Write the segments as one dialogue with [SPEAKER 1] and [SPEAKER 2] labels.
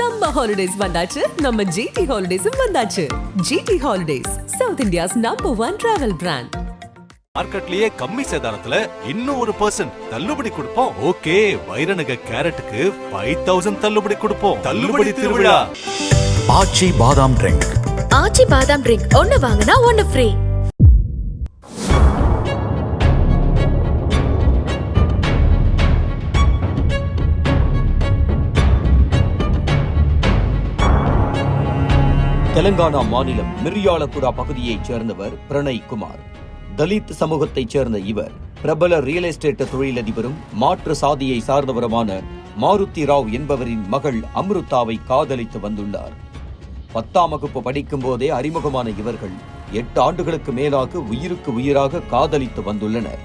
[SPEAKER 1] சம்ம ஹாலிடேஸ் வந்தாச்சு. நம்ம ஜிடி ஹாலிடேஸும் வந்தாச்சு. GT holidays south India's number one travel brand
[SPEAKER 2] மார்க்கெட்லயே கம்மி சேதாரத்துல இன்னும் ஒரு பர்சன்ட் தள்ளுபடி கொடுப்போம். ஓகே வைரநக கேரட்டுக்கு ஃபைவ் தௌசண்ட் தள்ளுபடி கொடுப்போம். தள்ளுபடி திருவிழா.
[SPEAKER 3] ஆச்சி பாதாம் ட்ரிங்க்
[SPEAKER 4] ஆச்சி பாதாம் ட்ரிங்க் ஒன்னு வாங்கினா ஒன்னு ஃப்ரீ
[SPEAKER 5] தெலங்கானா மாநிலம் மிரியாலபுரா பகுதியைச் சேர்ந்தவர் பிரணய் குமார். தலித் சமூகத்தைச் சேர்ந்த இவர் பிரபல ரியல் எஸ்டேட் தொழிலதிபரும் மாற்று சாதியை சார்ந்தவருமான மாருதி ராவ் என்பவரின் மகள் அம்ருதாவை காதலித்து வந்துள்ளார். பத்தாம் வகுப்பு படிக்கும் போதே அறிமுகமான இவர்கள் எட்டு ஆண்டுகளுக்கு மேலாக உயிருக்கு உயிராக காதலித்து வந்துள்ளனர்.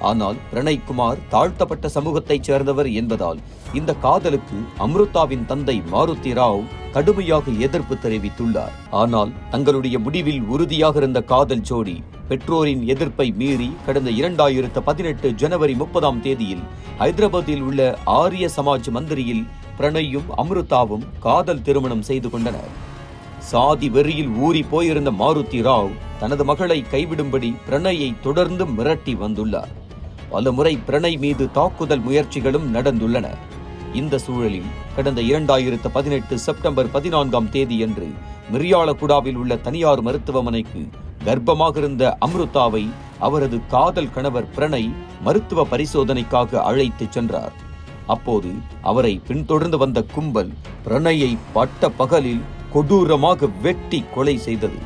[SPEAKER 5] ஆனால் பிரணய் குமார் தாழ்த்தப்பட்ட சமூகத்தைச் சேர்ந்தவர் என்பதால் இந்த காதலுக்கு அம்ருதாவின் தந்தை மாருதி ராவ் கடுமையாக எதிர்ப்பு தெரிவித்துள்ளார். ஆனால் தங்களுடைய முடிவில் உறுதியாக இருந்த காதல் ஜோடி பெற்றோரின் எதிர்ப்பை மீறி கடந்த இரண்டாயிரத்து பதினெட்டு ஜனவரி முப்பதாம் தேதியில் ஹைதராபாத்தில் உள்ள ஆரிய சமாஜ் மந்திரியில் பிரணயும் அம்ருதாவும் காதல் திருமணம் செய்து கொண்டனர். சாதி வெறியில் ஊறி போயிருந்த மாருதி ராவ் தனது மகளை கைவிடும்படி பிரணயை தொடர்ந்து மிரட்டி வந்துள்ளார். பலமுறை பிரணய் மீது தாக்குதல் முயற்சிகளும் நடந்துள்ளன. இந்த சூழலில் கடந்த இரண்டாயிரத்து பதினெட்டு செப்டம்பர் பதினான்காம் தேதியன்று மிரியாலகுடாவில் உள்ள தனியார் மருத்துவமனைக்கு கர்ப்பமாக இருந்த அம்ருதாவை அவரது காதல் கணவர் பிரணய் மருத்துவ பரிசோதனைக்காக அழைத்துச் சென்றார். அப்போது அவரை பின்தொடர்ந்து வந்த கும்பல் பிரணயை பட்ட பகலில் கொடூரமாக வெட்டி கொலை செய்தது.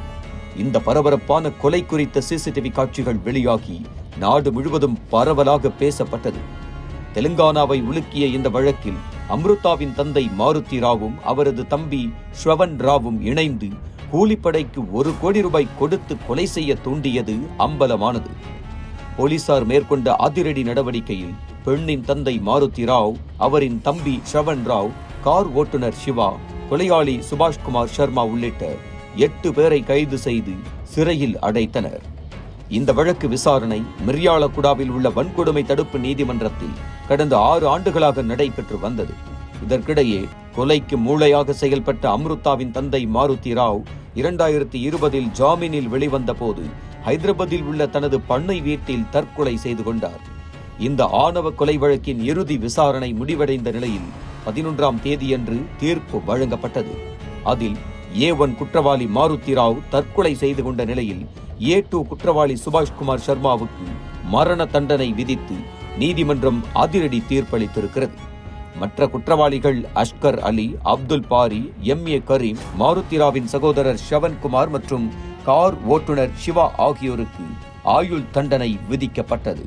[SPEAKER 5] இந்த பரபரப்பான கொலை குறித்த சிசிடிவி காட்சிகள் வெளியாகி நாடு முழுவதும் பரவலாக பேசப்பட்டது. தெலுங்கானாவை உலுக்கிய இந்த வழக்கில் அம்ருதாவின் தந்தை மாருதி ராவும் அவரது தம்பி ஸ்ரவன் ராவும் இணைந்து கூலிப்படைக்கு ஒரு கோடி ரூபாய் கொடுத்து கொலை செய்ய தூண்டியது அம்பலமானது. போலீசார் மேற்கொண்ட அதிரடி நடவடிக்கையில் பெண்ணின் தந்தை மாருதி ராவ் அவரின் தம்பி ஸ்ரவன் ராவ் கார் ஓட்டுநர் சிவா கொலையாளி சுபாஷ்குமார் சர்மா உள்ளிட்ட எட்டு பேரை கைது செய்து சிறையில் அடைத்தனர். இந்த வழக்கு விசாரணை மிர்யாலகுடாவில் உள்ள வன்கொடுமை தடுப்பு நீதிமன்றத்தில் கடந்த ஆறு ஆண்டுகளாக நடைபெற்று வந்தது. இதற்கிடையே கொலைக்கு மூளையாக செயல்பட்ட அம்ருதாவின் தந்தை மாருதி ராவ் இரண்டாயிரத்தி இருபதில் ஜாமீனில் வெளிவந்த போது ஹைதராபாத்தில் உள்ள தனது பண்ணை வீட்டில் தற்கொலை செய்து கொண்டார். இந்த ஆணவ கொலை வழக்கின் இறுதி விசாரணை முடிவடைந்த நிலையில் பதினொன்றாம் தேதியன்று தீர்ப்பு வழங்கப்பட்டது. அதில் ஏ ஒன் குற்றவாளி மாருதி ராவ் தற்கொலை செய்து கொண்ட நிலையில் ஏ டூ குற்றவாளி சுபாஷ்குமார் சர்மாவுக்கு மரண தண்டனை விதித்து நீதிமன்றம் அதிரடி தீர்ப்பளித்திருக்கிறது. மற்ற குற்றவாளிகள் அஷ்கர் அலி அப்துல் பாரி எம் ஏ கரீம் மாருத்திராவின் சகோதரர் ஷவன்குமார் மற்றும் கார் ஓட்டுநர் சிவா ஆகியோருக்கு ஆயுள் தண்டனை விதிக்கப்பட்டது.